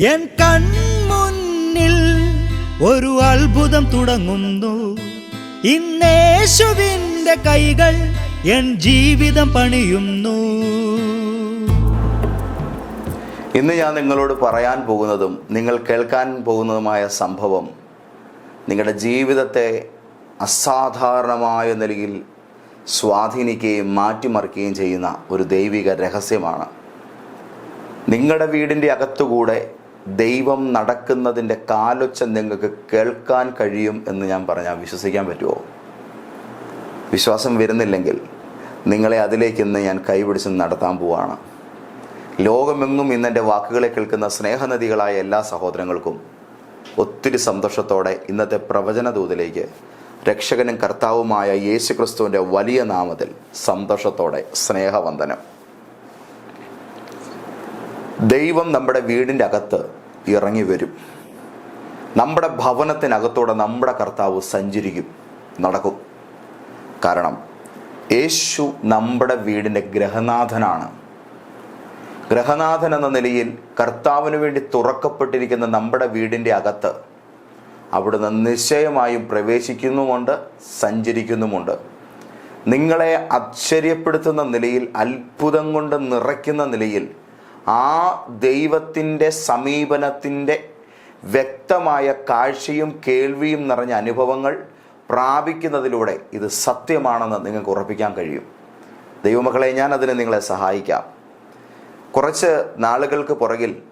N കൺമുന്നിൽ ഒരു അത്ഭുതം തുടങ്ങുന്നു. ഇന്നേശുവിന്റെ കൈകൾ എൻ ജീവിതം പണിയുന്നു. ഇന്ന് ഞാൻ നിങ്ങളോട് പറയാൻ പോകുന്നതും നിങ്ങൾ കേൾക്കാൻ പോകുന്നതുമായ സംഭവം നിങ്ങളുടെ ജീവിതത്തെ അസാധാരണമായ നിലയിൽ സ്വാധീനിക്കുകയും മാറ്റിമറിക്കുകയും ചെയ്യുന്ന ഒരു ദൈവിക രഹസ്യമാണ്. നിങ്ങളുടെ വീടിന്റെ അകത്തുകൂടെ ദൈവം നടക്കുന്നതിന്റെ കാലൊച്ച നിങ്ങൾക്ക് കേൾക്കാൻ കഴിയും എന്ന് ഞാൻ പറഞ്ഞാൽ വിശ്വസിക്കാൻ പറ്റുമോ? വിശ്വാസം വരുന്നില്ലെങ്കിൽ നിങ്ങളെ അതിലേക്ക് ഇന്ന് ഞാൻ കൈപിടിച്ച് നടത്താൻ പോവാണ്. ലോകമെങ്ങും ഇന്നെന്റെ വാക്കുകളെ കേൾക്കുന്ന സ്നേഹനദികളായ എല്ലാ സഹോദരങ്ങൾക്കും ഒത്തിരി സന്തോഷത്തോടെ ഇന്നത്തെ പ്രവചന ദൂതിലേക്ക് രക്ഷകനും കർത്താവുമായ യേശു ക്രിസ്തുവിന്റെ വലിയ നാമത്തിൽ സന്തോഷത്തോടെ സ്നേഹവന്ദനം. ദൈവം നമ്മുടെ വീടിന്റെ അകത്ത് ഇറങ്ങി വരും. നമ്മുടെ ഭവനത്തിനകത്തൂടെ നമ്മുടെ കർത്താവ് സഞ്ചരിക്കും നടക്കും. കാരണം യേശു നമ്മുടെ വീടിന്റെ ഗ്രഹനാഥനാണ്. ഗ്രഹനാഥൻ എന്ന നിലയിൽ കർത്താവിന് വേണ്ടി തുറക്കപ്പെട്ടിരിക്കുന്ന നമ്മുടെ വീടിന്റെ അകത്ത് അവിടുന്ന് നിശ്ചയമായും പ്രവേശിക്കുന്നുമുണ്ട് സഞ്ചരിക്കുന്നുമുണ്ട്. നിങ്ങളെ ആശ്ചര്യപ്പെടുത്തുന്ന നിലയിൽ അത്ഭുതം കൊണ്ട് നിറയ്ക്കുന്ന നിലയിൽ ആ ദൈവത്തിന്റെ സമീപനത്തിന്റെ വ്യക്തമായ കാഴ്ചയും കേൾവിയും നിറഞ്ഞ അനുഭവങ്ങൾ പ്രാപിക്കുന്നതിലൂടെ ഇത് സത്യമാണെന്ന് നിങ്ങൾക്ക് ഉറപ്പിക്കാൻ കഴിയും. ദൈവമക്കളെ ഞാൻ അതിന് നിങ്ങളെ സഹായിക്കാം. കുറച്ച് നാളുകൾക്ക് പുറകിൽ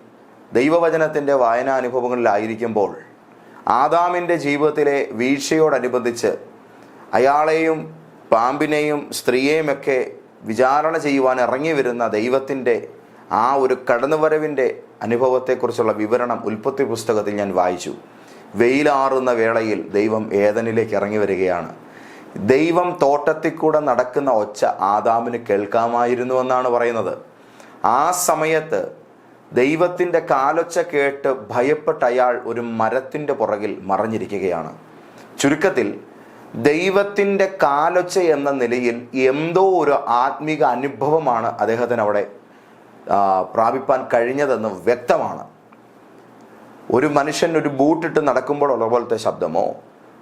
ദൈവവചനത്തിന്റെ വായനാ അനുഭവങ്ങളിലായിരിക്കുമ്പോൾ ആദാമിന്റെ ജീവിതത്തിലെ വീഴ്ചയോടനുബന്ധിച്ച് അയാളെയും പാമ്പിനെയും സ്ത്രീയെയുമൊക്കെ വിചാരണ ചെയ്യുവാൻ ഇറങ്ങി വരുന്ന ദൈവത്തിന്റെ ആ ഒരു കടന്നുവരവിന്റെ അനുഭവത്തെക്കുറിച്ചുള്ള വിവരണം ഉൽപ്പത്തി പുസ്തകത്തിൽ ഞാൻ വായിച്ചു. വെയിലാറുന്ന വേളയിൽ ദൈവം ഏതനിലേക്ക് ഇറങ്ങി വരികയാണ്. ദൈവം തോട്ടത്തിൽ കൂടെ നടക്കുന്ന ഒച്ച ആദാമിന് കേൾക്കാമായിരുന്നു എന്നാണ് പറയുന്നത്. ആ സമയത്ത് ദൈവത്തിന്റെ കാലൊച്ച കേട്ട് ഭയപ്പെട്ട അയാൾ ഒരു മരത്തിന്റെ പുറകിൽ മറഞ്ഞിരിക്കുകയാണ്. ചുരുക്കത്തിൽ ദൈവത്തിന്റെ കാലൊച്ച എന്ന നിലയിൽ എന്തോ ഒരു ആത്മീക അനുഭവമാണ് അദ്ദേഹത്തിന് അവിടെ പ്രാപിപ്പാൻ കഴിഞ്ഞതെന്ന് വ്യക്തമാണ്. ഒരു മനുഷ്യൻ ഒരു ബൂട്ടിട്ട് നടക്കുമ്പോഴുള്ള പോലത്തെ ശബ്ദമോ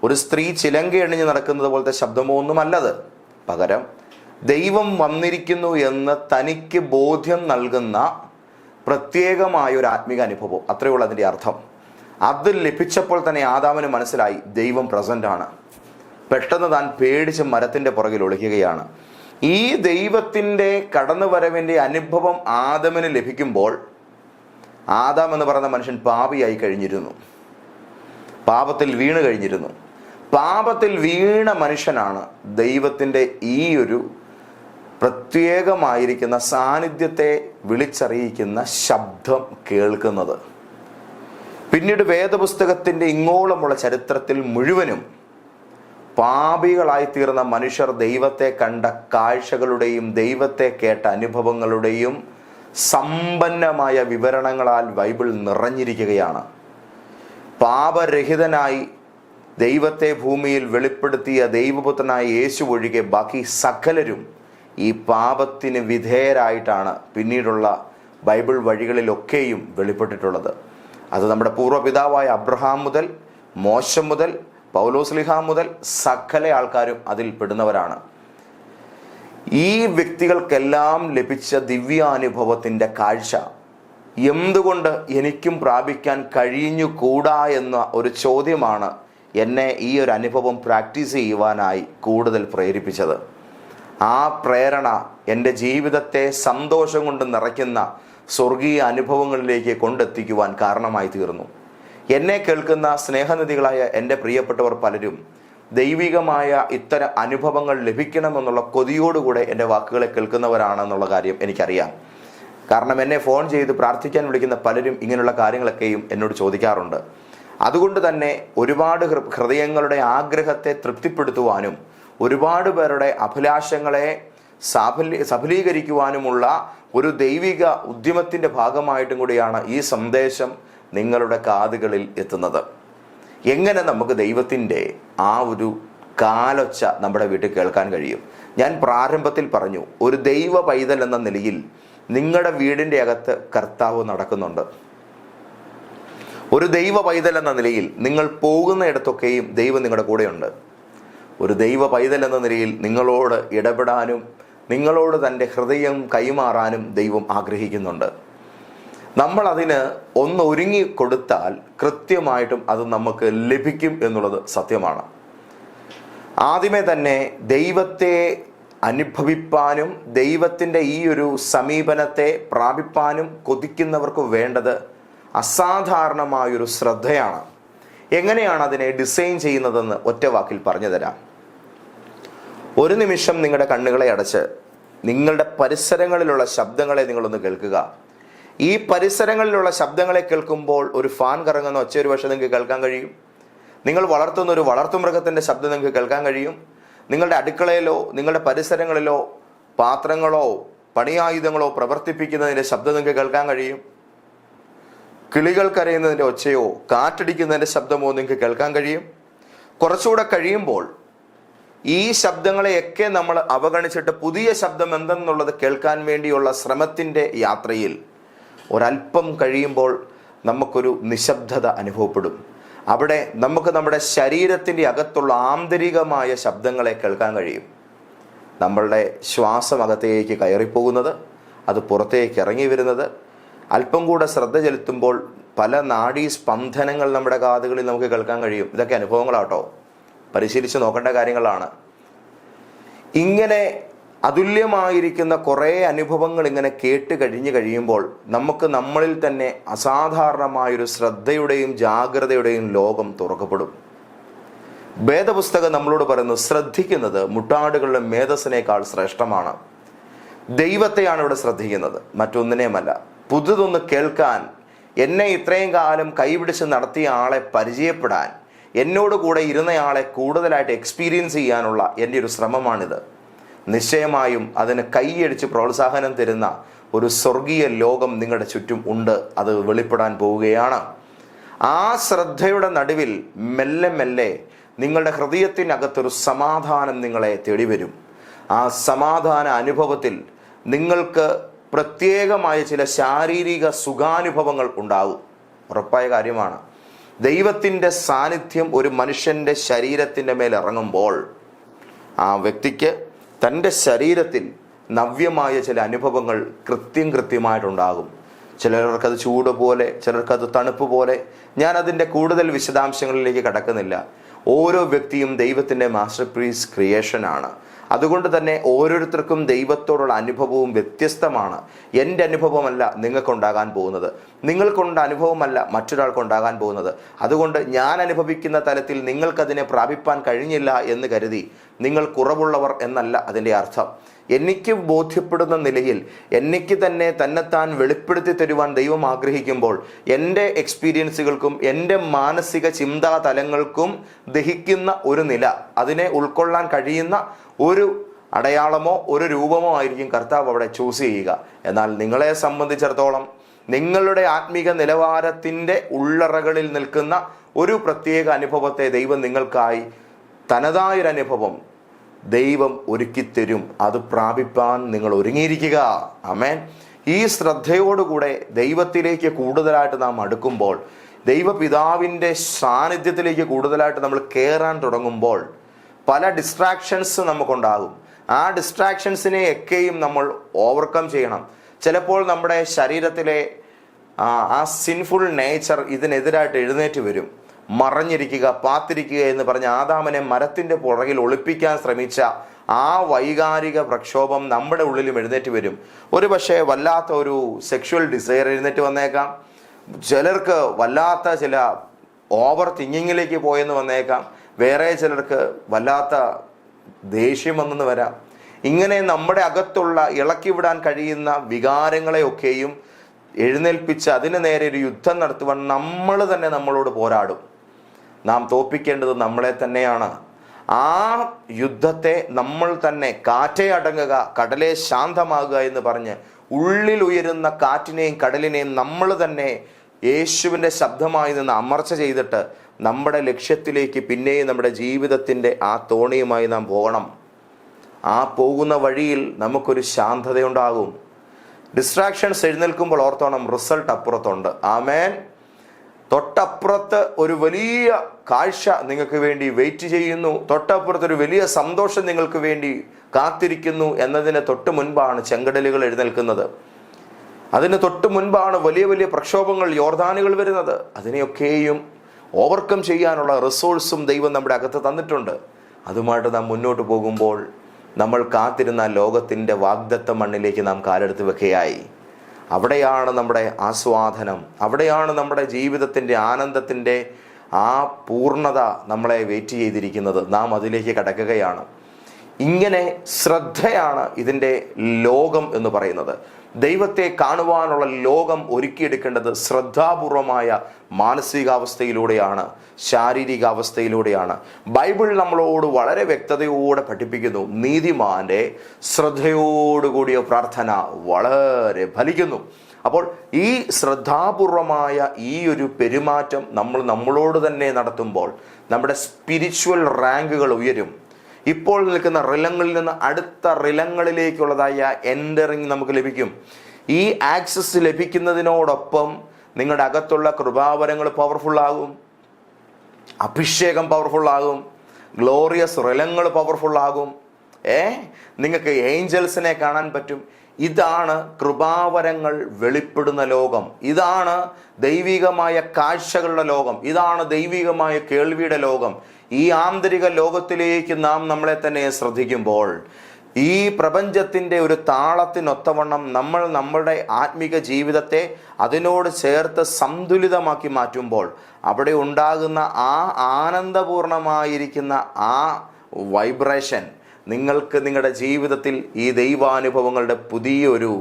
ഒരു സ്ത്രീ ചിലങ്ക എണിഞ്ഞ് നടക്കുന്നത് പോലത്തെ ശബ്ദമോ ഒന്നുമല്ലത്. പകരം ദൈവം വന്നിരിക്കുന്നു എന്ന് തനിക്ക് ബോധ്യം നൽകുന്ന പ്രത്യേകമായ ഒരു ആത്മീക അനുഭവം. അത്രയേ ഉള്ളൂ അതിന്റെ അർത്ഥം. അത് ലഭിച്ചപ്പോൾ തന്നെ ആദാമിന് മനസ്സിലായി ദൈവം പ്രസന്റ് ആണ് പെട്ടെന്ന് താൻ പേടിച്ച് മരത്തിന്റെ പുറകിൽ ഒളിക്കുകയാണ്. ഈ ദൈവത്തിന്റെ കടന്നുവരവിന്റെ അനുഭവം ആദമിന് ലഭിക്കുമ്പോൾ ആദാം എന്ന് പറയുന്ന മനുഷ്യൻ പാപിയായി കഴിഞ്ഞിരുന്നു. പാപത്തിൽ വീണ് കഴിഞ്ഞിരുന്നു. പാപത്തിൽ വീണ മനുഷ്യനാണ് ദൈവത്തിന്റെ ഈ ഒരു പ്രത്യേകമായിരിക്കുന്ന സാന്നിധ്യത്തെ വിളിച്ചറിയിക്കുന്ന ശബ്ദം കേൾക്കുന്നത്. പിന്നീട് വേദപുസ്തകത്തിന്റെ ഇങ്ങോളമുള്ള ചരിത്രത്തിൽ മുഴുവനും പാപികളായി തീർന്ന മനുഷ്യർ ദൈവത്തെ കണ്ട കാഴ്ചകളുടെയും ദൈവത്തെ കേട്ട അനുഭവങ്ങളുടെയും സമ്പന്നമായ വിവരണങ്ങളാൽ ബൈബിൾ നിറഞ്ഞിരിക്കുകയാണ്. പാപരഹിതനായി ദൈവത്തെ ഭൂമിയിൽ വെളിപ്പെടുത്തിയ ദൈവപുത്രനായ യേശു ഒഴികെ ബാക്കി സകലരും ഈ പാപത്തിന് വിധേയരായിട്ടാണ് പിന്നീടുള്ള ബൈബിൾ വഴികളിലൊക്കെയും വെളിപ്പെട്ടിട്ടുള്ളത്. അത് നമ്മുടെ പൂർവപിതാവായ അബ്രഹാം മുതൽ മോശം മുതൽ പൗലോസ്ലിഹ മുതൽ സകല ആൾക്കാരും അതിൽ പെടുന്നവരാണ്. ഈ വ്യക്തികൾക്കെല്ലാം ലഭിച്ച ദിവ്യാനുഭവത്തിന്റെ കാഴ്ച എന്തുകൊണ്ട് എനിക്കും പ്രാപിക്കാൻ കഴിഞ്ഞുകൂടാ എന്ന ഒരു ചോദ്യമാണ് എന്നെ ഈ ഒരു അനുഭവം പ്രാക്ടീസ് ചെയ്യുവാനായി കൂടുതൽ പ്രേരിപ്പിച്ചത്. ആ പ്രേരണ എന്റെ ജീവിതത്തെ സന്തോഷം കൊണ്ട് നിറയ്ക്കുന്ന സ്വർഗീയ അനുഭവങ്ങളിലേക്ക് കൊണ്ടെത്തിക്കുവാൻ കാരണമായി തീർന്നു. എന്നെ കേൾക്കുന്ന സ്നേഹനിധികളായ എന്റെ പ്രിയപ്പെട്ടവർ പലരും ദൈവികമായ ഇത്തരം അനുഭവങ്ങൾ ലഭിക്കണമെന്നുള്ള കൊതിയോടുകൂടെ എന്റെ വാക്കുകളെ കേൾക്കുന്നവരാണെന്നുള്ള കാര്യം എനിക്കറിയാം. കാരണം എന്നെ ഫോൺ ചെയ്ത് പ്രാർത്ഥിക്കാൻ വിളിക്കുന്ന പലരും ഇങ്ങനെയുള്ള കാര്യങ്ങളൊക്കെയും എന്നോട് ചോദിക്കാറുണ്ട്. അതുകൊണ്ട് തന്നെ ഒരുപാട് ഹൃദയങ്ങളുടെ ആഗ്രഹത്തെ തൃപ്തിപ്പെടുത്തുവാനും ഒരുപാട് പേരുടെ അഭിലാഷങ്ങളെ സഫലീകരിക്കുവാനുമുള്ള ഒരു ദൈവിക ഉദ്യമത്തിന്റെ ഭാഗമായിട്ടും കൂടിയാണ് ഈ സന്ദേശം നിങ്ങളുടെ കാതുകളിൽ എത്തുന്നത്. എങ്ങനെ നമുക്ക് ദൈവത്തിന്റെ ആ ഒരു കാലൊച്ച നമ്മുടെ വീട്ടിൽ കേൾക്കാൻ കഴിയും? ഞാൻ പ്രാരംഭത്തിൽ പറഞ്ഞു ഒരു ദൈവ പൈതൽ എന്ന നിലയിൽ നിങ്ങളുടെ വീടിന്റെ അകത്ത് കർത്താവ് നടക്കുന്നുണ്ട്. ഒരു ദൈവ പൈതൽ എന്ന നിലയിൽ നിങ്ങൾ പോകുന്നിടത്തൊക്കെയും ദൈവം നിങ്ങളുടെ കൂടെയുണ്ട്. ഒരു ദൈവ പൈതൽ എന്ന നിലയിൽ നിങ്ങളോട് ഇടപെടാനും നിങ്ങളോട് തന്റെ ഹൃദയം കൈമാറാനും ദൈവം ആഗ്രഹിക്കുന്നുണ്ട്. നമ്മൾ അതിന് ഒന്ന് ഒരുങ്ങി കൊടുത്താൽ കൃത്യമായിട്ടും അത് നമുക്ക് ലഭിക്കും എന്നുള്ളത് സത്യമാണ്. ആദ്യമേ തന്നെ ദൈവത്തെ അനുഭവിപ്പാനും ദൈവത്തിന്റെ ഈ ഒരു സമീപനത്തെ പ്രാപിപ്പാനും കൊതിക്കുന്നവർക്ക് വേണ്ടത് അസാധാരണമായൊരു ശ്രദ്ധയാണ്. എങ്ങനെയാണ് അതിനെ ഡിസൈൻ ചെയ്യുന്നതെന്ന് ഒറ്റ വാക്കിൽ പറഞ്ഞു തരാം. ഒരു നിമിഷം നിങ്ങളുടെ കണ്ണുകളെ അടച്ച് നിങ്ങളുടെ പരിസരങ്ങളിലുള്ള ശബ്ദങ്ങളെ നിങ്ങളൊന്ന് കേൾക്കുക. ഈ പരിസരങ്ങളിലുള്ള ശബ്ദങ്ങളെ കേൾക്കുമ്പോൾ ഒരു ഫാൻ കറങ്ങുന്ന ഒച്ച ഒരു പക്ഷേ നിങ്ങൾക്ക് കേൾക്കാൻ കഴിയും? നിങ്ങൾ വളർത്തുന്ന ഒരു വളർത്തുമൃഗത്തിന്റെ ശബ്ദം നിങ്ങൾക്ക് കേൾക്കാൻ കഴിയും? നിങ്ങളുടെ അടുക്കളയിലോ നിങ്ങളുടെ പരിസരങ്ങളിലോ പാത്രങ്ങളോ പണിയായുധങ്ങളോ പ്രവർത്തിപ്പിക്കുന്നതിന്റെ ശബ്ദം നിങ്ങൾക്ക് കേൾക്കാൻ കഴിയും? കിളികൾ കരയുന്നതിന്റെ ഒച്ചയോ കാറ്റടിക്കുന്നതിന്റെ ശബ്ദമോ നിങ്ങൾക്ക് കേൾക്കാൻ കഴിയും? കുറച്ചുകൂടെ കഴിയുമ്പോൾ ഈ ശബ്ദങ്ങളെയൊക്കെ നമ്മൾ അവഗണിച്ചിട്ട് പുതിയ ശബ്ദം എന്തെന്നുള്ളത് കേൾക്കാൻ വേണ്ടിയുള്ള ശ്രമത്തിന്റെ യാത്രയിൽ ഒരല്പം കഴിയുമ്പോൾ നമുക്കൊരു നിശബ്ദത അനുഭവപ്പെടും. അവിടെ നമുക്ക് നമ്മുടെ ശരീരത്തിന്റെ അകത്തുള്ള ആന്തരികമായ ശബ്ദങ്ങളെ കേൾക്കാൻ കഴിയും. നമ്മളുടെ ശ്വാസം അകത്തേക്ക് കയറിപ്പോകുന്നത് അത് പുറത്തേക്ക് ഇറങ്ങി വരുന്നത്. അല്പം കൂടെ ശ്രദ്ധ ചെലുത്തുമ്പോൾ പല നാഡീ സ്പന്ദനങ്ങൾ നമ്മുടെ കാതുകളിൽ നമുക്ക് കേൾക്കാൻ കഴിയും. ഇതൊക്കെ അനുഭവങ്ങളാട്ടോ. പരിശീലിച്ച് നോക്കേണ്ട കാര്യങ്ങളാണ്. ഇങ്ങനെ അതുല്യമായിരിക്കുന്ന കുറേ അനുഭവങ്ങൾ ഇങ്ങനെ കേട്ട് കഴിഞ്ഞു കഴിയുമ്പോൾ നമുക്ക് നമ്മളിൽ തന്നെ അസാധാരണമായൊരു ശ്രദ്ധയുടെയും ജാഗ്രതയുടെയും ലോകം തുറക്കപ്പെടും. വേദപുസ്തകം നമ്മളോട് പറയുന്നു ശ്രദ്ധിക്കുന്നത് മുട്ടാടുകളുടെ മേധസ്സിനേക്കാൾ ശ്രേഷ്ഠമാണ്. ദൈവത്തെയാണ് ഇവിടെ ശ്രദ്ധിക്കുന്നത് മറ്റൊന്നിനെയുമല്ല. പുതുതൊന്ന് കേൾക്കാൻ എന്നെ ഇത്രയും കാലം കൈപിടിച്ച് നടത്തിയ ആളെ പരിചയപ്പെടാൻ എന്നോട് കൂടെ ഇരുന്നയാളെ കൂടുതലായിട്ട് എക്സ്പീരിയൻസ് ചെയ്യാനുള്ള എന്റെ ഒരു ശ്രമമാണിത്. നിശ്ചയമായും അതിന് കൈയടിച്ച് പ്രോത്സാഹനം തരുന്ന ഒരു സ്വർഗീയ ലോകം നിങ്ങളുടെ ചുറ്റും ഉണ്ട്. അത് വെളിപ്പെടാൻ പോവുകയാണ്. ആ ശ്രദ്ധയുടെ നടുവിൽ മെല്ലെ മെല്ലെ നിങ്ങളുടെ ഹൃദയത്തിനകത്തൊരു സമാധാനം നിങ്ങളെ തേടി വരും ആ സമാധാന അനുഭവത്തിൽ നിങ്ങൾക്ക് പ്രത്യേകമായ ചില ശാരീരിക സുഖാനുഭവങ്ങൾ ഉണ്ടാകും ഉറപ്പായ കാര്യമാണ്. ദൈവത്തിന്റെ സാന്നിധ്യം ഒരു മനുഷ്യന്റെ ശരീരത്തിന്റെ മേൽ ഇറങ്ങുമ്പോൾ ആ വ്യക്തിക്ക് തന്റെ ശരീരത്തിൽ നവ്യമായ ചില അനുഭവങ്ങൾ കൃത്യം കൃത്യമായിട്ടുണ്ടാകും. ചിലർക്കത് ചൂട് പോലെ ചിലർക്കത് തണുപ്പ് പോലെ. ഞാൻ അതിന്റെ കൂടുതൽ വിശദാംശങ്ങളിലേക്ക് കടക്കുന്നില്ല. ഓരോ വ്യക്തിയും ദൈവത്തിന്റെ മാസ്റ്റർ പീസ് ക്രിയേഷനാണ് അതുകൊണ്ട് തന്നെ ഓരോരുത്തർക്കും ദൈവത്തോടുള്ള അനുഭവവും വ്യത്യസ്തമാണ്. എന്റെ അനുഭവമല്ല നിങ്ങൾക്കുണ്ടാകാൻ പോകുന്നത്. നിങ്ങൾക്കുണ്ട അനുഭവമല്ല മറ്റൊരാൾക്കുണ്ടാകാൻ പോകുന്നത്. അതുകൊണ്ട് ഞാൻ അനുഭവിക്കുന്ന തലത്തിൽ നിങ്ങൾക്കതിനെ പ്രാപിപ്പാൻ കഴിഞ്ഞില്ല എന്ന് കരുതി നിങ്ങൾ കുറവുള്ളവർ എന്നല്ല അതിന്റെ അർത്ഥം. എനിക്ക് ബോധ്യപ്പെടുന്ന നിലയിൽ എനിക്ക് തന്നെ തന്നെത്താൻ വെളിപ്പെടുത്തി തരുവാൻ ദൈവം ആഗ്രഹിക്കുമ്പോൾ എന്റെ എക്സ്പീരിയൻസുകൾക്കും എന്റെ മാനസിക ചിന്താ തലങ്ങൾക്കും ദഹിക്കുന്ന ഒരു നില അതിനെ ഉൾക്കൊള്ളാൻ കഴിയുന്ന ഒരു അടയാളമോ ഒരു രൂപമോ ആയിരിക്കും കർത്താവ് അവിടെ ചൂസ് ചെയ്യുക. എന്നാൽ നിങ്ങളെ സംബന്ധിച്ചിടത്തോളം നിങ്ങളുടെ ആത്മീക നിലവാരത്തിന്റെ ഉള്ളറകളിൽ നിൽക്കുന്ന ഒരു പ്രത്യേക അനുഭവത്തെ ദൈവം നിങ്ങൾക്കായി തനതായൊരു അനുഭവം ദൈവം ഒരുക്കിത്തരും. അത് പ്രാപിപ്പാൻ നിങ്ങൾ ഒരുങ്ങിയിരിക്കുക. അമേൻ ഈ ശ്രദ്ധയോടുകൂടെ ദൈവത്തിലേക്ക് കൂടുതലായിട്ട് നാം അടുക്കുമ്പോൾ ദൈവപിതാവിന്റെ സാന്നിധ്യത്തിലേക്ക് കൂടുതലായിട്ട് നമ്മൾ കയറാൻ തുടങ്ങുമ്പോൾ പല ഡിസ്ട്രാക്ഷൻസ് നമുക്കുണ്ടാകും. ആ ഡിസ്ട്രാക്ഷൻസിനെ ഒക്കെയും നമ്മൾ ഓവർകം ചെയ്യണം. ചിലപ്പോൾ നമ്മുടെ ശരീരത്തിലെ ആ സിൻഫുൾ നേച്ചർ ഇതിനെതിരായിട്ട് എഴുന്നേറ്റ് വരും. മറഞ്ഞിരിക്കുക പാത്തിരിക്കുക എന്ന് പറഞ്ഞ ആദാമനെ മരത്തിന്റെ പുറകിൽ ഒളിപ്പിക്കാൻ ശ്രമിച്ച ആ വൈകാരിക പ്രക്ഷോഭം നമ്മുടെ ഉള്ളിലും എഴുന്നേറ്റ് വരും. ഒരു പക്ഷേ വല്ലാത്ത ഒരു സെക്ഷുവൽ ഡിസയർ എഴുന്നേറ്റ് വന്നേക്കാം. ചിലർക്ക് വല്ലാത്ത ചില ഓവർ തിങ്കിങ്ങിലേക്ക് പോയെന്ന് വന്നേക്കാം. വേറെ ചിലർക്ക് വല്ലാത്ത ദേഷ്യം വന്നെന്ന് വരാം. ഇങ്ങനെ നമ്മുടെ അകത്തുള്ള ഇളക്കി വിടാൻ കഴിയുന്ന വികാരങ്ങളെയൊക്കെയും എഴുന്നേൽപ്പിച്ച് അതിന് നേരെ ഒരു യുദ്ധം നടത്തുവാൻ നമ്മൾ തന്നെ നമ്മളോട് പോരാടും. നാം തോപ്പിക്കേണ്ടത് നമ്മളെ തന്നെയാണ്. ആ യുദ്ധത്തെ നമ്മൾ തന്നെ കാറ്റേ അടങ്ങുക കടലെ ശാന്തമാകുക എന്ന് പറഞ്ഞ് ഉള്ളിൽ ഉയരുന്ന കാറ്റിനെയും കടലിനെയും നമ്മൾ തന്നെ യേശുവിന്റെ ശബ്ദമായി നിന്ന് അമർച്ച ചെയ്തിട്ട് നമ്മുടെ ലക്ഷ്യത്തിലേക്ക് പിന്നെയും നമ്മുടെ ജീവിതത്തിന്റെ ആ തോണിയുമായി നാം പോകണം. ആ പോകുന്ന വഴിയിൽ നമുക്കൊരു ശാന്തതയുണ്ടാകും. ഡിസ്ട്രാക്ഷൻസ് എഴുന്നേൽക്കുമ്പോൾ ഓർത്തോണം റിസൾട്ട് അപ്പുറത്തുണ്ട്. ആമേൻ. തൊട്ടപ്പുറത്ത് ഒരു വലിയ കാഴ്ച നിങ്ങൾക്ക് വേണ്ടി വെയിറ്റ് ചെയ്യുന്നു. തൊട്ടപ്പുറത്ത് ഒരു വലിയ സന്തോഷം നിങ്ങൾക്ക് വേണ്ടി കാത്തിരിക്കുന്നു എന്നതിന് തൊട്ട് മുൻപാണ് ചെങ്കടലുകൾ എഴുന്നേൽക്കുന്നത്. അതിന് തൊട്ട് മുൻപാണ് വലിയ വലിയ പ്രക്ഷോഭങ്ങൾ യോർദാനുകൾ വരുന്നത്. അതിനെയൊക്കെയും ഓവർകം ചെയ്യാനുള്ള റിസോഴ്സും ദൈവം നമ്മുടെ അകത്ത് തന്നിട്ടുണ്ട്. അതുമായിട്ട് നാം മുന്നോട്ട് പോകുമ്പോൾ നമ്മൾ കാത്തിരുന്ന ലോകത്തിന്റെ വാഗ്ദത്ത മണ്ണിലേക്ക് നാം കാലെടുത്ത് വെക്കുകയായി. അവിടെയാണ് നമ്മുടെ ആസ്വാദനം അവിടെയാണ് നമ്മുടെ ജീവിതത്തിന്റെ ആനന്ദത്തിന്റെ ആ പൂർണത നമ്മളെ വെയിറ്റ് ചെയ്തിരിക്കുന്നത്. നാം അതിലേക്ക് കടക്കുകയാണ്. ഇങ്ങനെ ശ്രദ്ധയാണ് ഇതിന്റെ ലോകം എന്ന് പറയുന്നത്. ദൈവത്തെ കാണുവാനുള്ള ലോകം ഒരുക്കിയെടുക്കേണ്ടത് ശ്രദ്ധാപൂർവമായ മാനസികാവസ്ഥയിലൂടെയാണ് ശാരീരികാവസ്ഥയിലൂടെയാണ്. ബൈബിൾ നമ്മളോട് വളരെ വ്യക്തതയോടെ പഠിപ്പിക്കുന്നു നീതിമാന്റെ ശ്രദ്ധയോടുകൂടിയ പ്രാർത്ഥന വളരെ ഫലിക്കുന്നു. അപ്പോൾ ഈ ശ്രദ്ധാപൂർവമായ ഈ ഒരു പെരുമാറ്റം നമ്മൾ നമ്മളോട് തന്നെ നടത്തുമ്പോൾ നമ്മുടെ സ്പിരിച്വൽ റാങ്കുകൾ ഉയരും. ഇപ്പോൾ നിൽക്കുന്ന റിലങ്ങളിൽ നിന്ന് അടുത്ത റിലങ്ങളിലേക്കുള്ളതായ എന്ററിങ് നമുക്ക് ലഭിക്കും. ഈ ആക്സസ് ലഭിക്കുന്നതിനോടൊപ്പം നിങ്ങളുടെ അകത്തുള്ള കൃപാവരങ്ങൾ പവർഫുൾ ആകും. അഭിഷേകം പവർഫുൾ ആകും. ഗ്ലോറിയസ് റിലങ്ങൾ പവർഫുൾ ആകും. ഏ? നിങ്ങൾക്ക് ഏഞ്ചൽസിനെ കാണാൻ പറ്റും. ഇതാണ് കൃപാവരങ്ങൾ വെളിപ്പെടുന്ന ലോകം. ഇതാണ് ദൈവികമായ കാഴ്ചകളുടെ ലോകം. ഇതാണ് ദൈവികമായ കേൾവിയുടെ ലോകം. ഈ ആന്തരിക ലോകത്തിലേക്ക് നാം നമ്മളെ തന്നെ ശ്രദ്ധിക്കുമ്പോൾ ഈ പ്രപഞ്ചത്തിന്റെ ഒരു താളത്തിനൊത്തവണ്ണം നമ്മൾ നമ്മളുടെ ആത്മീക ജീവിതത്തെ അതിനോട് ചേർത്ത് സന്തുലിതമാക്കി മാറ്റുമ്പോൾ അവിടെ ഉണ്ടാകുന്ന ആ ആനന്ദപൂർണമായിരിക്കുന്ന ആ വൈബ്രേഷൻ നിങ്ങൾക്ക് നിങ്ങളുടെ ജീവിതത്തിൽ ഈ ദൈവാനുഭവങ്ങളുടെ പുതിയൊരു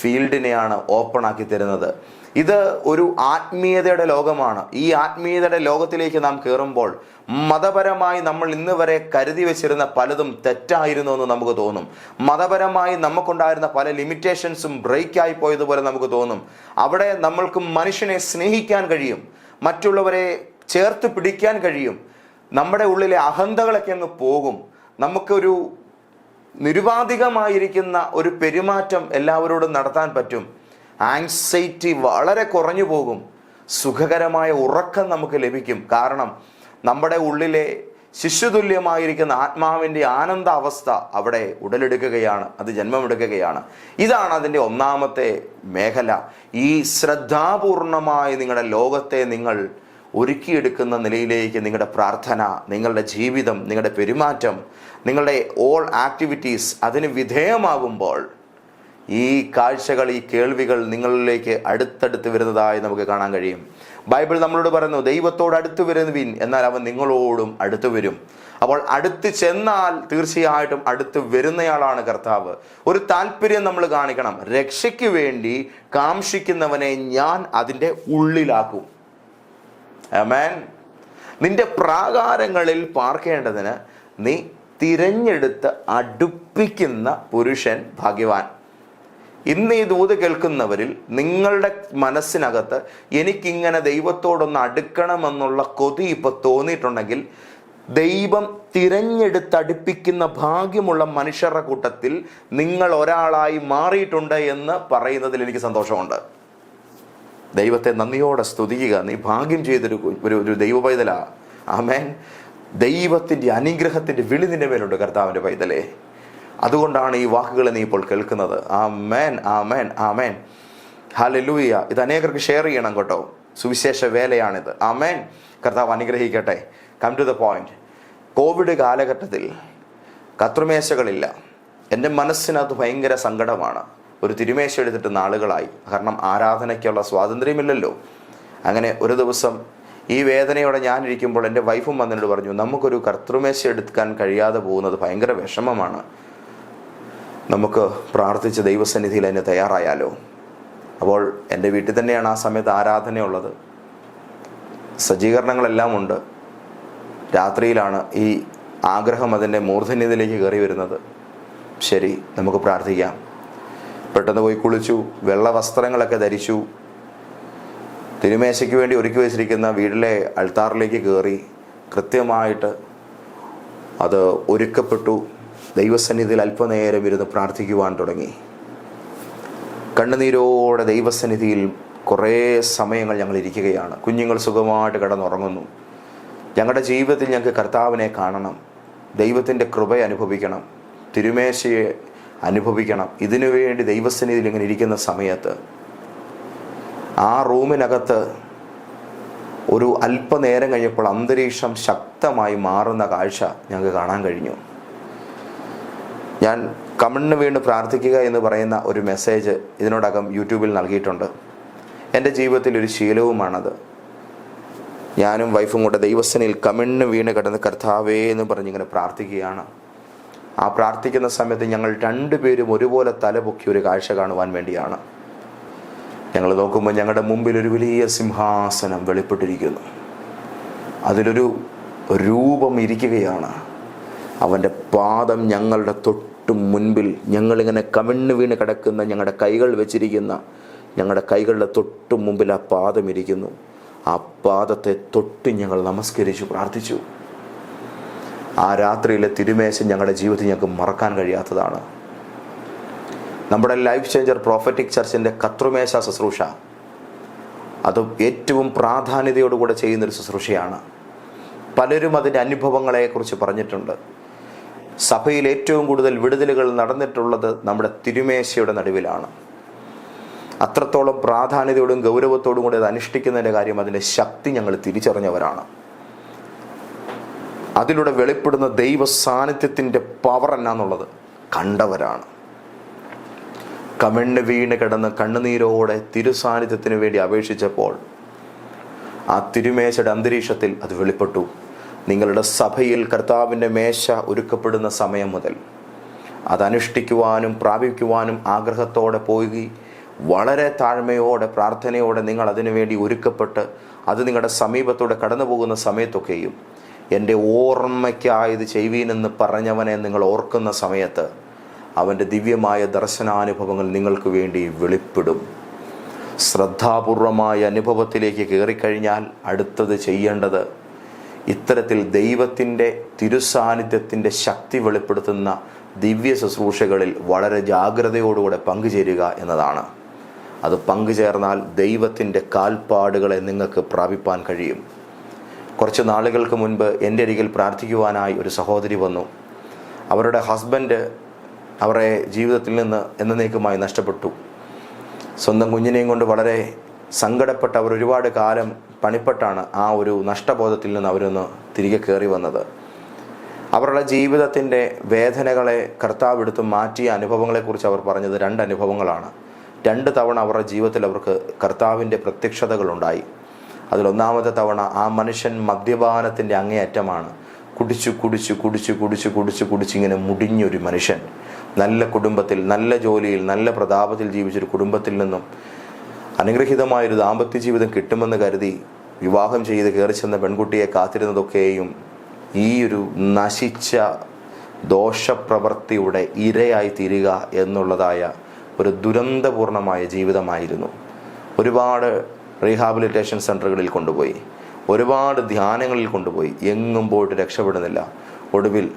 ഫീൽഡിനെയാണ് ഓപ്പൺ ആക്കി തരുന്നത്. ഇത് ഒരു ആത്മീയതയുടെ ലോകമാണ്. ഈ ആത്മീയതയുടെ ലോകത്തിലേക്ക് നാം കയറുമ്പോൾ മതപരമായി നമ്മൾ ഇന്ന് വരെ കരുതി വെച്ചിരുന്ന പലതും തെറ്റായിരുന്നു എന്ന് നമുക്ക് തോന്നും. മതപരമായി നമുക്കുണ്ടായിരുന്ന പല ലിമിറ്റേഷൻസും ബ്രേക്കായി പോയതുപോലെ നമുക്ക് തോന്നും. അവിടെ നമ്മൾക്ക് മനുഷ്യനെ സ്നേഹിക്കാൻ കഴിയും. മറ്റുള്ളവരെ ചേർത്ത് പിടിക്കാൻ കഴിയും. നമ്മുടെ ഉള്ളിലെ അഹന്തകളൊക്കെ അങ്ങ് പോകും. നമുക്കൊരു നിരുപാധികമായിരിക്കുന്ന ഒരു പെരുമാറ്റം എല്ലാവരോടും നടത്താൻ പറ്റും. ആങ്സൈറ്റി വളരെ കുറഞ്ഞു പോകും. സുഖകരമായ ഉറക്കം നമുക്ക് ലഭിക്കും. കാരണം നമ്മുടെ ഉള്ളിലെ ശിശുതുല്യമായിരിക്കുന്ന ആത്മാവിന്റെ ആനന്ദ അവസ്ഥ അവിടെ ഉടലെടുക്കുകയാണ്. അത് ജന്മമെടുക്കുകയാണ്. ഇതാണ് അതിന്റെ ഒന്നാമത്തെ മേഖല. ഈ ശ്രദ്ധാപൂർണമായി നിങ്ങളുടെ ലോകത്തെ നിങ്ങൾ ഒരുക്കിയെടുക്കുന്ന നിലയിലേക്ക് നിങ്ങളുടെ പ്രാർത്ഥന നിങ്ങളുടെ ജീവിതം നിങ്ങളുടെ പെരുമാറ്റം നിങ്ങളുടെ ഓൾ ആക്ടിവിറ്റീസ് അതിന് വിധേയമാകുമ്പോൾ ഈ കാഴ്ചകൾ ഈ കേൾവികൾ നിങ്ങളിലേക്ക് അടുത്തടുത്ത് വരുന്നതായി നമുക്ക് കാണാൻ കഴിയും. ബൈബിൾ നമ്മളോട് പറയുന്നു ദൈവത്തോട് അടുത്ത് വരുന്നുവിൻ എന്നാൽ അവൻ നിങ്ങളോടും അടുത്ത് വരും. അപ്പോൾ അടുത്ത് ചെന്നാൽ തീർച്ചയായിട്ടും അടുത്ത് വരുന്നയാളാണ് കർത്താവ്. ഒരു താല്പര്യം നമ്മൾ കാണിക്കണം. രക്ഷയ്ക്ക് വേണ്ടി കാംഷിക്കുന്നവനെ ഞാൻ അതിന്റെ ഉള്ളിലാക്കും. മേൻ നിന്റെ പ്രാകാരങ്ങളിൽ പാർക്കേണ്ടതിന് നീ തിരഞ്ഞെടുത്ത് അടുപ്പിക്കുന്ന പുരുഷൻ ഭാഗ്യവാൻ. ഇന്ന് ഈ ദൂത് കേൾക്കുന്നവരിൽ നിങ്ങളുടെ മനസ്സിനകത്ത് എനിക്കിങ്ങനെ ദൈവത്തോടൊന്ന് അടുക്കണമെന്നുള്ള കൊതി ഇപ്പോൾ തോന്നിയിട്ടുണ്ടെങ്കിൽ ദൈവം തിരഞ്ഞെടുത്തടുപ്പിക്കുന്ന ഭാഗ്യമുള്ള മനുഷ്യരുടെ കൂട്ടത്തിൽ നിങ്ങൾ ഒരാളായി മാറിയിട്ടുണ്ട് എന്ന് പറയുന്നതിൽ എനിക്ക് സന്തോഷമുണ്ട്. ദൈവത്തെ നന്ദിയോടെ സ്തുതിക്കുക. നീ ഭാഗ്യം ചെയ്തൊരു ഒരു ഒരു ദൈവ പൈതലാ ആമേൻ. ദൈവത്തിന്റെ അനുഗ്രഹത്തിന്റെ വിളി നിന്റെ മേലുണ്ട് കർത്താവിന്റെ പൈതലേ. അതുകൊണ്ടാണ് ഈ വാക്കുകൾ നീ ഇപ്പോൾ കേൾക്കുന്നത്. ആ മേൻ ആ മേൻ ആ മേൻ ഹലലൂയ ഇത് അനേകർക്ക് ഷെയർ ചെയ്യണം കേട്ടോ. സുവിശേഷ വേലയാണിത്. ആ മേൻ കർത്താവ് അനുഗ്രഹിക്കട്ടെ. Come to the point Covid കാലഘട്ടത്തിൽ കത്രുമേശകളില്ല. എന്റെ മനസ്സിനകത്ത് ഭയങ്കര സങ്കടമാണ്. ഒരു തിരുമേശ എടുത്തിട്ട് നാളുകളായി. കാരണം ആരാധനയ്ക്കുള്ള സ്വാതന്ത്ര്യമില്ലല്ലോ. അങ്ങനെ ഒരു ദിവസം ഈ വേദനയോടെ ഞാനിരിക്കുമ്പോൾ എന്റെ വൈഫും വന്നിട്ട് പറഞ്ഞു നമുക്കൊരു കർത്തൃമേശ എടുക്കാൻ കഴിയാതെ പോകുന്നത് ഭയങ്കര വിഷമമാണ്. നമുക്ക് പ്രാർത്ഥിച്ച് ദൈവസന്നിധിയിൽ അതിന് തയ്യാറായാലോ? അപ്പോൾ എന്റെ വീട്ടിൽ തന്നെയാണ് ആ സമയത്ത് ആരാധനയുള്ളത്. സജ്ജീകരണങ്ങളെല്ലാം ഉണ്ട്. രാത്രിയിലാണ് ഈ ആഗ്രഹം അതിന്റെ മൂർധന്യതയിലേക്ക് കയറി വരുന്നത്. ശരി നമുക്ക് പ്രാർത്ഥിക്കാം. പെട്ടെന്ന് പോയി കുളിച്ചു വെള്ള വസ്ത്രങ്ങളൊക്കെ ധരിച്ചു. തിരുമേശയ്ക്ക് വേണ്ടി ഒരുക്കി വെച്ചിരിക്കുന്ന വീട്ടിലെ അൾത്താറിലേക്ക് കയറി കൃത്യമായിട്ട് അത് ഒരുക്കപ്പെട്ടു. ദൈവസന്നിധിയിൽ അല്പനേരം ഇരുന്ന് പ്രാർത്ഥിക്കുവാൻ തുടങ്ങി. കണ്ണുനീരോടെ ദൈവസന്നിധിയിൽ കുറേ സമയങ്ങൾ ഞങ്ങൾ ഇരിക്കുകയാണ്. കുഞ്ഞുങ്ങൾ സുഖമായിട്ട് കിടന്നുറങ്ങുന്നു. ഞങ്ങളുടെ ജീവിതത്തിൽ ഞങ്ങൾക്ക് കർത്താവിനെ കാണണം. ദൈവത്തിന്റെ കൃപ അനുഭവിക്കണം. തിരുമേശയെ അനുഭവിക്കണം. ഇതിനു വേണ്ടി ദൈവസന്നിധിയിൽ ഇങ്ങനെ ഇരിക്കുന്ന സമയത്ത് ആ റൂമിനകത്ത് ഒരു അല്പനേരം കഴിഞ്ഞപ്പോൾ അന്തരീക്ഷം ശക്തമായി മാറുന്ന കാഴ്ച ഞങ്ങൾക്ക് കാണാൻ കഴിഞ്ഞു. ഞാൻ കമണ്ണിന് വീണ് പ്രാർത്ഥിക്കുക എന്ന് പറയുന്ന ഒരു മെസ്സേജ് ഇതിനോടകം യൂട്യൂബിൽ നൽകിയിട്ടുണ്ട്. എന്റെ ജീവിതത്തിൽ ഒരു ശീലവുമാണത്. ഞാനും വൈഫും കൂടെ ദൈവസനിൽ കമിണ്ണ് വീണ് കിടന്ന് കർത്താവേ എന്ന് പറഞ്ഞിങ്ങനെ പ്രാർത്ഥിക്കുകയാണ്. ആ പ്രാർത്ഥിക്കുന്ന സമയത്ത് ഞങ്ങൾ രണ്ടുപേരും ഒരുപോലെ തലപൊക്കി ഒരു കാഴ്ച കാണുവാൻ വേണ്ടിയാണ്. ഞങ്ങൾ നോക്കുമ്പോൾ ഞങ്ങളുടെ മുമ്പിൽ ഒരു വലിയ സിംഹാസനം വെളിപ്പെട്ടിരിക്കുന്നു. അതിലൊരു രൂപം ഇരിക്കുകയാണ്. അവന്റെ പാദം ഞങ്ങളുടെ തൊട്ട് മുൻപിൽ ഞങ്ങളിങ്ങനെ കമിണ്ണ് വീണ് കിടക്കുന്ന ഞങ്ങളുടെ കൈകൾ വെച്ചിരിക്കുന്ന ഞങ്ങളുടെ കൈകളുടെ തൊട്ട് മുമ്പിൽ ആ പാദം ഇരിക്കുന്നു. ആ പാദത്തെ തൊട്ട് ഞങ്ങൾ നമസ്കരിച്ചു പ്രാർത്ഥിച്ചു. ആ രാത്രിയിലെ തിരുമേശം ഞങ്ങളുടെ ജീവിതത്തിൽ ഞങ്ങൾക്ക് മറക്കാൻ കഴിയാത്തതാണ്. നമ്മുടെ ലൈഫ് ചേഞ്ചർ പ്രോഫറ്റിക് ചർച്ചിന്റെ കത്രുമേശ ശുശ്രൂഷ. അത് ഏറ്റവും പ്രാധാന്യതയോടുകൂടെ ചെയ്യുന്നൊരു ശുശ്രൂഷയാണ്. പലരും അതിന്റെ അനുഭവങ്ങളെക്കുറിച്ച് പറഞ്ഞിട്ടുണ്ട്. സഭയിൽ ഏറ്റവും കൂടുതൽ വിടുതലുകൾ നടന്നിട്ടുള്ളത് നമ്മുടെ തിരുമേശയുടെ നടുവിലാണ്. അത്രത്തോളം പ്രാധാന്യതയോടും ഗൗരവത്തോടും കൂടി അത് അനുഷ്ഠിക്കുന്നതിന്റെ കാര്യം അതിന്റെ ശക്തി ഞങ്ങൾ തിരിച്ചറിഞ്ഞവരാണ്. അതിലൂടെ വെളിപ്പെടുന്ന ദൈവ സാന്നിധ്യത്തിന്റെ പവർ എന്നാന്നുള്ളത് കണ്ടവരാണ്. കമണ്ണ് വീണ് കിടന്ന് കണ്ണുനീരോടെ തിരുസാന്നിധ്യത്തിന് വേണ്ടി അപേക്ഷിച്ചപ്പോൾ ആ തിരുമേശയുടെ അന്തരീക്ഷത്തിൽ അത് വെളിപ്പെട്ടു. നിങ്ങളുടെ സഭയിൽ കർത്താവിന്റെ മേശ ഒരുക്കപ്പെടുന്ന സമയം മുതൽ. അതനുഷ്ഠിക്കുവാനും പ്രാപിക്കുവാനും ആഗ്രഹത്തോടെ പോയി. വളരെ താഴ്മയോടെ പ്രാർത്ഥനയോടെ നിങ്ങൾ അതിനുവേണ്ടി ഒരുക്കപ്പെട്ട് അത് നിങ്ങളുടെ സമീപത്തോടെ കടന്നു പോകുന്ന സമയത്തൊക്കെയും എന്റെ ഓർമ്മയ്ക്കായത് ചെയ്യുവീനെന്ന് പറഞ്ഞവനെ നിങ്ങൾ ഓർക്കുന്ന സമയത്ത് അവന്റെ ദിവ്യമായ ദർശനാനുഭവങ്ങൾ നിങ്ങൾക്ക് വേണ്ടി വെളിപ്പെടും. ശ്രദ്ധാപൂർവമായ അനുഭവത്തിലേക്ക് കയറിക്കഴിഞ്ഞാൽ അടുത്തത് ചെയ്യേണ്ടത് ഇത്തരത്തിൽ ദൈവത്തിന്റെ തിരുസാന്നിധ്യത്തിന്റെ ശക്തി വെളിപ്പെടുത്തുന്ന ദിവ്യ ശുശ്രൂഷകളിൽ വളരെ ജാഗ്രതയോടുകൂടെ പങ്കുചേരുക എന്നതാണ്. അത് പങ്കുചേർന്നാൽ ദൈവത്തിന്റെ കാൽപ്പാടുകളെ നിങ്ങൾക്ക് പ്രാപിപ്പാൻ കഴിയും. കുറച്ച് നാളുകൾക്ക് മുൻപ് എന്റെ അരികിൽ പ്രാർത്ഥിക്കുവാനായി ഒരു സഹോദരി വന്നു. അവരുടെ ഹസ്ബൻഡ് അവരെ ജീവിതത്തിൽ നിന്ന് എന്നേക്കുമായി നഷ്ടപ്പെട്ടു. സ്വന്തം കുഞ്ഞിനെയും കൊണ്ട് വളരെ സങ്കടപ്പെട്ട് അവർ ഒരുപാട് കാലം പണിപ്പെട്ടാണ് ആ ഒരു നഷ്ടബോധത്തിൽ നിന്ന് അവരൊന്ന് തിരികെ കയറി വന്നത്. അവരുടെ ജീവിതത്തിന്റെ വേദനകളെ കർത്താവ് എടുത്ത് മാറ്റിയ അനുഭവങ്ങളെക്കുറിച്ച് അവർ പറഞ്ഞത് രണ്ട് അനുഭവങ്ങളാണ് രണ്ട് തവണ അവരുടെ ജീവിതത്തിൽ അവർക്ക് കർത്താവിന്റെ പ്രത്യക്ഷതകളുണ്ടായി. അതിലൊന്നാമത്തെ തവണ ആ മനുഷ്യൻ മദ്യപാനത്തിന്റെ അങ്ങേയറ്റമാണ്. കുടിച്ചു കുടിച്ചു കുടിച്ചു കുടിച്ചു കുടിച്ചു കുടിച്ചിങ്ങനെ മുടിഞ്ഞൊരു മനുഷ്യൻ. നല്ല കുടുംബത്തിൽ നല്ല ജോലിയിൽ നല്ല പ്രതാപത്തിൽ ജീവിച്ചൊരു കുടുംബത്തിൽ നിന്നും അനുഗ്രഹീതമായൊരു ദാമ്പത്യ ജീവിതം കിട്ടുമെന്ന് കരുതി വിവാഹം ചെയ്ത് കയറി ചെന്ന പെൺകുട്ടിയെ കാത്തിരുന്നതൊക്കെയും ഈ ഒരു നശിച്ച ദോഷപ്രവൃത്തിയുടെ ഇരയായി തീരുക എന്നുള്ളതായ ഒരു ദുരന്തപൂർണമായ ജീവിതമായിരുന്നു. ഒരുപാട് റീഹാബിലിറ്റേഷൻ സെന്ററുകളിൽ കൊണ്ടുപോയി. ഒരുപാട് ധ്യാനങ്ങളിൽ കൊണ്ടുപോയി. എങ്ങും പോയിട്ട് രക്ഷപ്പെടുന്നില്ല. ഒടുവിൽ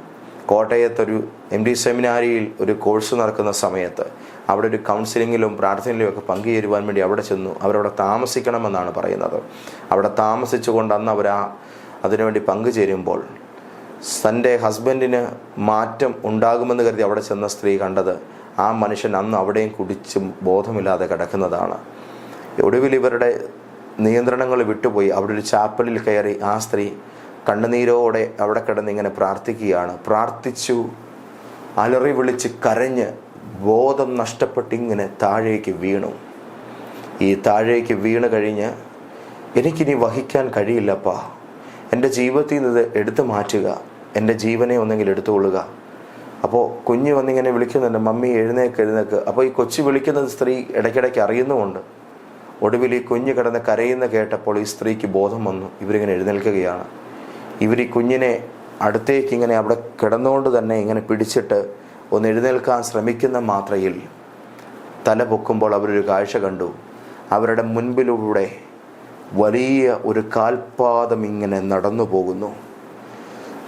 കോട്ടയത്തൊരു എം ഡി സെമിനാരിയിൽ ഒരു കോഴ്സ് നടക്കുന്ന സമയത്ത് അവിടെ ഒരു കൗൺസിലിങ്ങിലും പ്രാർത്ഥനയിലും ഒക്കെ പങ്കുചേരുവാൻ വേണ്ടി അവിടെ ചെന്നു. അവരവിടെ താമസിക്കണമെന്നാണ് പറയുന്നത്. അവിടെ താമസിച്ചുകൊണ്ട് അന്ന് അവർ ആ അതിനുവേണ്ടി പങ്കുചേരുമ്പോൾ തന്റെ ഹസ്ബൻഡിന് മാറ്റം ഉണ്ടാകുമെന്ന് കരുതി അവിടെ ചെന്ന സ്ത്രീ കണ്ടത് ആ മനുഷ്യൻ അന്ന് അവിടെയും കുടിച്ചും ബോധമില്ലാതെ കിടക്കുന്നതാണ്. ഒടുവിൽ ഇവരുടെ നിയന്ത്രണങ്ങൾ വിട്ടുപോയി. അവിടെ ഒരു ചാപ്പലിൽ കയറി ആ സ്ത്രീ കണ്ണുനീരോടെ അവിടെ കിടന്ന് ഇങ്ങനെ പ്രാർത്ഥിക്കുകയാണ്. പ്രാർത്ഥിച്ചു അലറി വിളിച്ച് കരഞ്ഞ് ബോധം നഷ്ടപ്പെട്ടിങ്ങനെ താഴേക്ക് വീണു. ഈ താഴേക്ക് വീണ് കഴിഞ്ഞ് എനിക്കിനി വഹിക്കാൻ കഴിയില്ലപ്പാ. എന്റെ ജീവിതത്തിൽ നിന്ന് എടുത്തു മാറ്റുക. എന്റെ ജീവനെ ഒന്നെങ്കിൽ എടുത്തുകൊള്ളുക. അപ്പോൾ കുഞ്ഞ് വന്നിങ്ങനെ വിളിക്കുന്നുണ്ട് മമ്മി എഴുന്നേക്ക് എഴുന്നേക്ക്. അപ്പോൾ ഈ കൊച്ചു വിളിക്കുന്ന സ്ത്രീ ഇടയ്ക്കിടയ്ക്ക് അറിയുന്നുമുണ്ട്. ഒടുവിൽ ഈ കുഞ്ഞ് കിടന്ന് കരയുന്ന കേട്ടപ്പോൾ ഈ സ്ത്രീക്ക് ബോധം വന്നു. ഇവരിങ്ങനെ എഴുന്നേൽക്കുകയാണ്. ഇവർ ഈ കുഞ്ഞിനെ അടുത്തേക്ക് ഇങ്ങനെ അവിടെ കിടന്നുകൊണ്ട് തന്നെ ഇങ്ങനെ പിടിച്ചിട്ട് ഒന്ന് എഴുന്നേൽക്കാൻ ശ്രമിക്കുന്ന മാത്രയിൽ തല പൊക്കുമ്പോൾ അവരൊരു കാഴ്ച കണ്ടു. അവരുടെ മുൻപിലൂടെ വലിയ ഒരു കാൽപാദം ഇങ്ങനെ നടന്നു പോകുന്നു.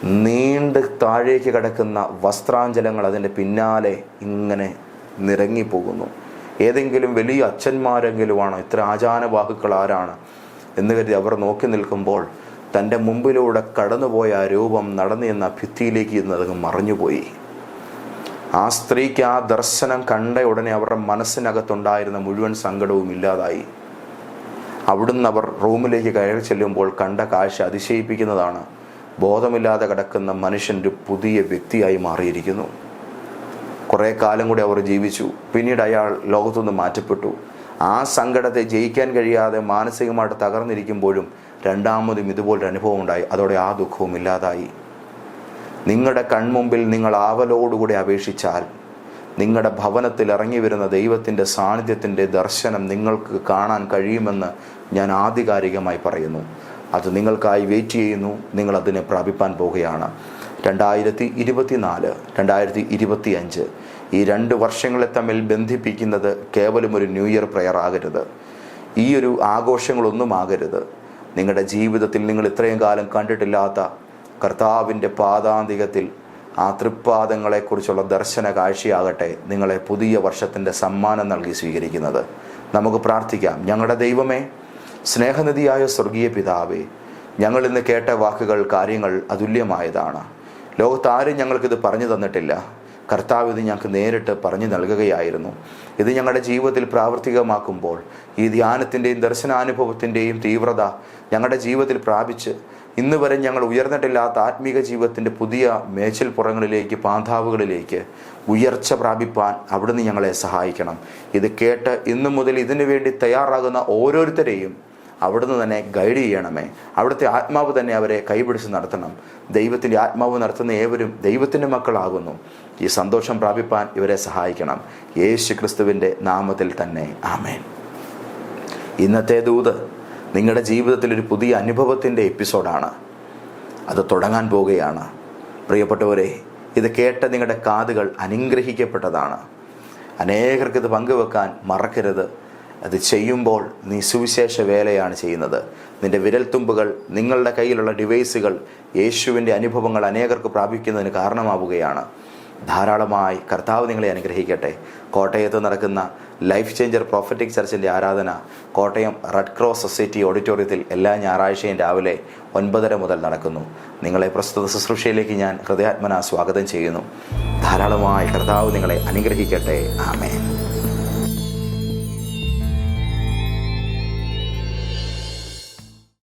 നീണ്ട് താഴേക്ക് കിടക്കുന്ന വസ്ത്രാഞ്ചലങ്ങൾ അതിന്റെ പിന്നാലെ ഇങ്ങനെ നിറങ്ങിപ്പോകുന്നു ഏതെങ്കിലും വലിയ അച്ഛന്മാരെങ്കിലുമാണോ? ഇത്ര ആചാനവാഹുക്കൾ ആരാണ്? എന്ന് കരുതി അവർ നോക്കി നിൽക്കുമ്പോൾ തന്റെ മുമ്പിലൂടെ കടന്നുപോയ ആ രൂപം നടന്നു എന്ന ഭിത്തിയിലേക്ക് ഇന്നതങ്ങ് മറിഞ്ഞുപോയി. ആ സ്ത്രീക്ക് ആ ദർശനം കണ്ട ഉടനെ അവരുടെ മനസ്സിനകത്തുണ്ടായിരുന്ന മുഴുവൻ സങ്കടവും ഇല്ലാതായി. അവിടുന്ന് അവർ റൂമിലേക്ക് കയറി ചെല്ലുമ്പോൾ കണ്ട കാഴ്ച അതിശയിപ്പിക്കുന്നതാണ്. ബോധമില്ലാതെ കിടക്കുന്ന മനുഷ്യന്റെ പുതിയ വ്യക്തിയായി മാറിയിരിക്കുന്നു. കുറേ കാലം കൂടി അവർ ജീവിച്ചു. പിന്നീട് അയാൾ ലോകത്തുനിന്ന് മാറ്റപ്പെട്ടു. ആ സങ്കടത്തെ ജയിക്കാൻ കഴിയാതെ മാനസികമായിട്ട് തകർന്നിരിക്കുമ്പോഴും രണ്ടാമതും ഇതുപോലൊരു അനുഭവം ഉണ്ടായി അതോടെ ആ ദുഃഖവും ഇല്ലാതായി. നിങ്ങളുടെ കൺമുമ്പിൽ നിങ്ങൾ ആവലോടുകൂടി അപേക്ഷിച്ചാൽ നിങ്ങളുടെ ഭവനത്തിൽ ഇറങ്ങി വരുന്ന ദൈവത്തിന്റെ സാന്നിധ്യത്തിന്റെ ദർശനം നിങ്ങൾക്ക് കാണാൻ കഴിയുമെന്ന് ഞാൻ ആധികാരികമായി പറയുന്നു. അത് നിങ്ങൾക്കായി വെയിറ്റ് ചെയ്യുന്നു. നിങ്ങൾ അതിനെ പ്രാപിപ്പാൻ പോവുകയാണ്. രണ്ടായിരത്തി ഇരുപത്തിനാല് രണ്ടായിരത്തി ഇരുപത്തി അഞ്ച് ഈ രണ്ട് വർഷങ്ങളെ തമ്മിൽ ബന്ധിപ്പിക്കുന്നത് കേവലം ഒരു ന്യൂ ഇയർ പ്രയർ ആകരുത്. ഈ ഒരു ആഘോഷങ്ങളൊന്നും ആകരുത്. നിങ്ങളുടെ ജീവിതത്തിൽ നിങ്ങൾ ഇത്രയും കാലം കണ്ടിട്ടില്ലാത്ത കർത്താവിന്റെ പാതാന്തികത്തിൽ ആ തൃപ്പാദങ്ങളെക്കുറിച്ചുള്ള ദർശന കാഴ്ചയാകട്ടെ നിങ്ങളെ പുതിയ വർഷത്തിന്റെ സമ്മാനം നൽകി സ്വീകരിക്കുന്നത്. നമുക്ക് പ്രാർത്ഥിക്കാം. ഞങ്ങളുടെ ദൈവമേ സ്നേഹനിധിയായ സ്വർഗീയ പിതാവേ ഞങ്ങൾ ഇന്ന് കേട്ട വാക്കുകൾ കാര്യങ്ങൾ അതുല്യമായതാണ്. ലോകത്താരും ഞങ്ങൾക്കിത് പറഞ്ഞു തന്നിട്ടില്ല. കർത്താവ് ഇത് ഞങ്ങൾക്ക് നേരിട്ട് പറഞ്ഞു നൽകുകയായിരുന്നു. ഇത് ഞങ്ങളുടെ ജീവിതത്തിൽ പ്രാവർത്തികമാക്കുമ്പോൾ ഈ ധ്യാനത്തിന്റെയും ദർശനാനുഭവത്തിന്റെയും തീവ്രത ഞങ്ങളുടെ ജീവിതത്തിൽ പ്രാപിച്ച് ഇന്ന് വരെ ഞങ്ങൾ ഉയർന്നിട്ടില്ലാത്ത ആത്മീക ജീവിതത്തിന്റെ പുതിയ മേച്ചിൽപ്പുറങ്ങളിലേക്ക് പാന്താവുകളിലേക്ക് ഉയർച്ച പ്രാപിപ്പാൻ അവിടുന്ന് ഞങ്ങളെ സഹായിക്കണം. ഇത് കേട്ട് ഇന്നു മുതൽ ഇതിനു വേണ്ടി തയ്യാറാകുന്ന ഓരോരുത്തരെയും അവിടുന്ന് തന്നെ ഗൈഡ് ചെയ്യണമേ. അവിടുത്തെ ആത്മാവ് തന്നെ അവരെ കൈപിടിച്ച് നടത്തണം. ദൈവത്തിന്റെ ആത്മാവ് നടത്തുന്ന ഏവരും ദൈവത്തിന്റെ മക്കളാകുന്നു. ഈ സന്തോഷം പ്രാപിപ്പാൻ ഇവരെ സഹായിക്കണം. യേശു ക്രിസ്തുവിന്റെ നാമത്തിൽ തന്നെ. ആമേൻ. ഇന്നത്തെ ദൂത് നിങ്ങളുടെ ജീവിതത്തിൽ ഒരു പുതിയ അനുഭവത്തിന്റെ എപ്പിസോഡാണ്. അത് തുടങ്ങാൻ പോവുകയാണ്. പ്രിയപ്പെട്ടവരെ ഇത് കേട്ട നിങ്ങളുടെ കാതുകൾ അനുഗ്രഹിക്കപ്പെട്ടതാണ്. അനേകർക്ക് ഇത് പങ്കുവെക്കാൻ മറക്കരുത്. അത് ചെയ്യുമ്പോൾ നീ സുവിശേഷ വേലയാണ് ചെയ്യുന്നത്. നിന്റെ വിരൽത്തുമ്പുകൾ നിങ്ങളുടെ കയ്യിലുള്ള ഡിവൈസുകൾ യേശുവിന്റെ അനുഭവങ്ങൾ അനേകർക്ക് പ്രാപിക്കുന്നതിന് കാരണമാവുകയാണ്. ധാരാളമായി കർത്താവ് നിങ്ങളെ അനുഗ്രഹിക്കട്ടെ. കോട്ടയത്ത് നടക്കുന്ന ലൈഫ് ചേഞ്ചർ പ്രോഫറ്റിക് ചർച്ചിന്റെ ആരാധന കോട്ടയം റെഡ് ക്രോസ് സൊസൈറ്റി ഓഡിറ്റോറിയത്തിൽ എല്ലാ ഞായറാഴ്ചയും രാവിലെ ഒൻപതര മുതൽ നടക്കുന്നു. നിങ്ങളെ പ്രസ്തുത ശുശ്രൂഷയിലേക്ക് ഞാൻ ഹൃദയാത്മന സ്വാഗതം ചെയ്യുന്നു. ധാരാളമായി കർത്താവ് നിങ്ങളെ അനുഗ്രഹിക്കട്ടെ. ആമേൻ.